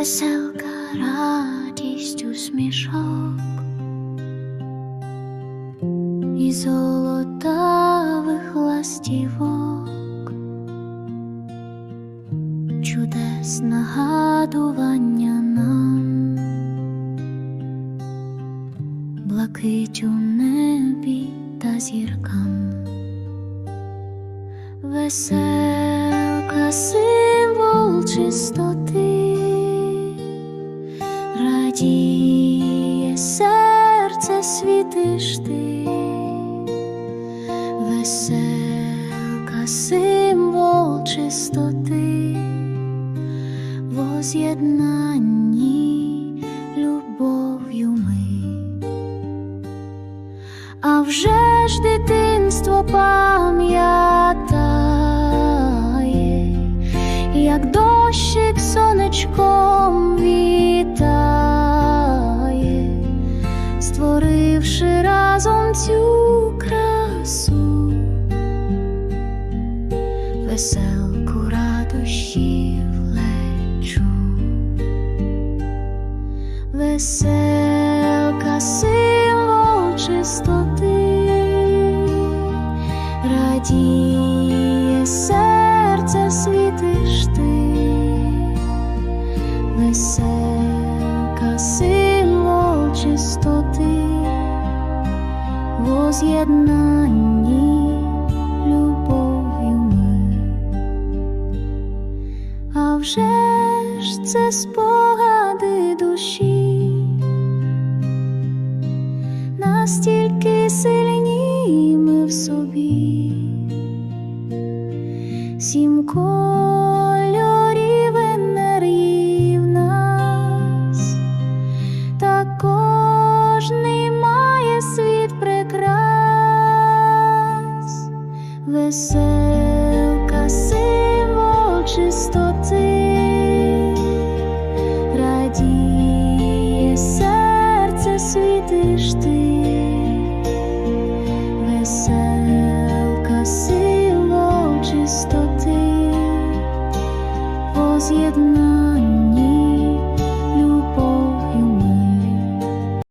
веселка, радість усмішок. І золотавих ластівок, чудес нагадування нам, блакить у небі та зіркам, веселка символ чистоти радіє серце світиш ти, веселка символ чистоти, воз'єднанні любов'ю ми. А вже ж дитинство пам'ятає, як дощик сонечком вітає, створивши разом цю красу, веселку радощів лечу, веселка символ чистоти, радіє серце світиш ти, веселка символ чистоты, воз'єднанні любов'ю ми, а вже ж це спогади душі, настільки сильні ми в собі, сімко. веселка, символ чистоти, радіє серце світиш ти, веселка, символ чистоти, поз'єдна.